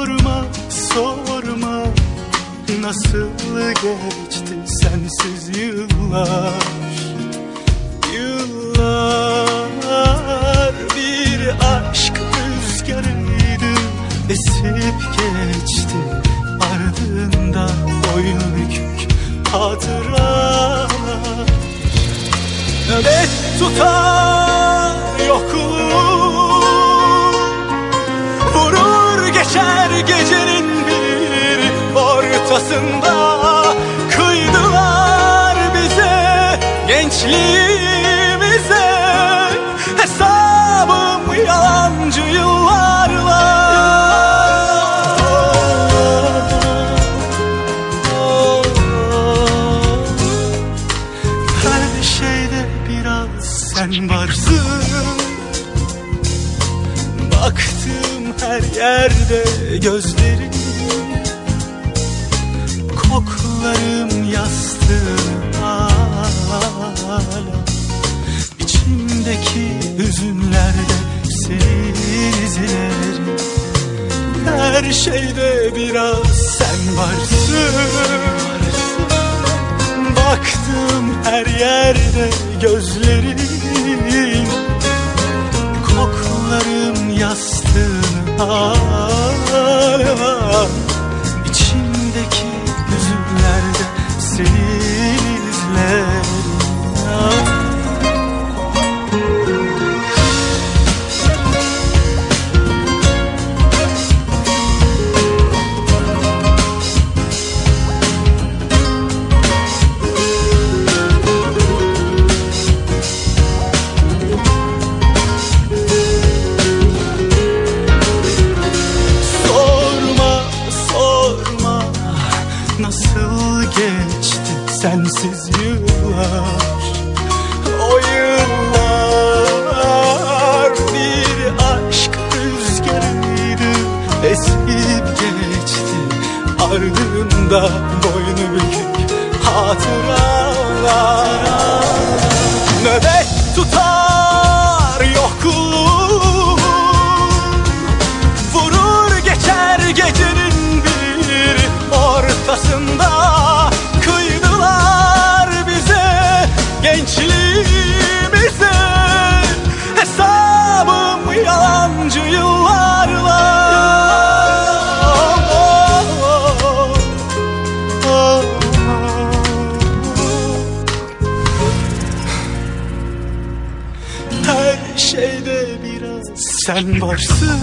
Sorma sorma. Nasıl geçti sensiz yıllar? Yıllar bir aşk rüzgarıydı. Esip geçti. Ardında boynu bükük hatıralar. Nöbet tutar yokluk geçer gecenin bir ortasında. Kıydılar bize gençliğimize. Hesabım yalancı yıllarla. Her şeyde biraz sen varsın. Baktım her yerde gözlerin Koklarım yastığın hala. İçimdeki hüzünlerde senin izlerin Her şeyde biraz sen varsın. Baktım her yerde gözlerin Koklarım yastığın hala İçimdeki nasıl geçti sensiz yıllar? O yıllar bir aşk rüzgarıydı esip geçti. Ardında boynu bükük hatıralar. Nöbet şeyde biraz sen varsın.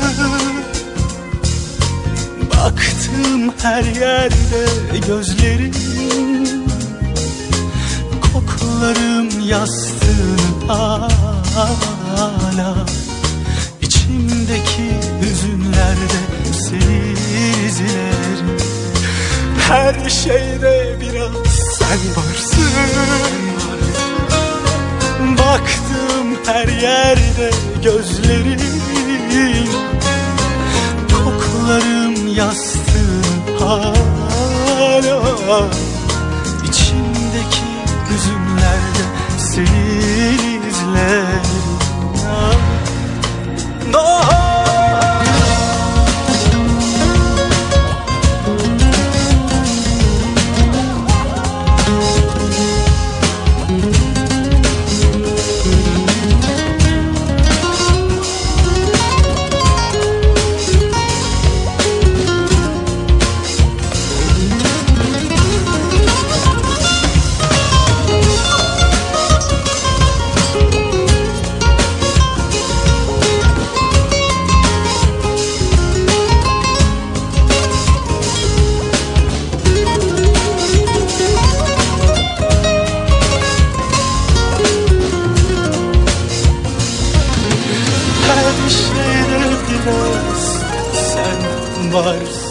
Baktım her yerde gözlerin Koklarım yastığın hala. İçimdeki hüzünlerde senin izlerin Her şeyde biraz sen varsın Baktım her yerde gözlerin. Koklarım yastığın hala biraz sen varsın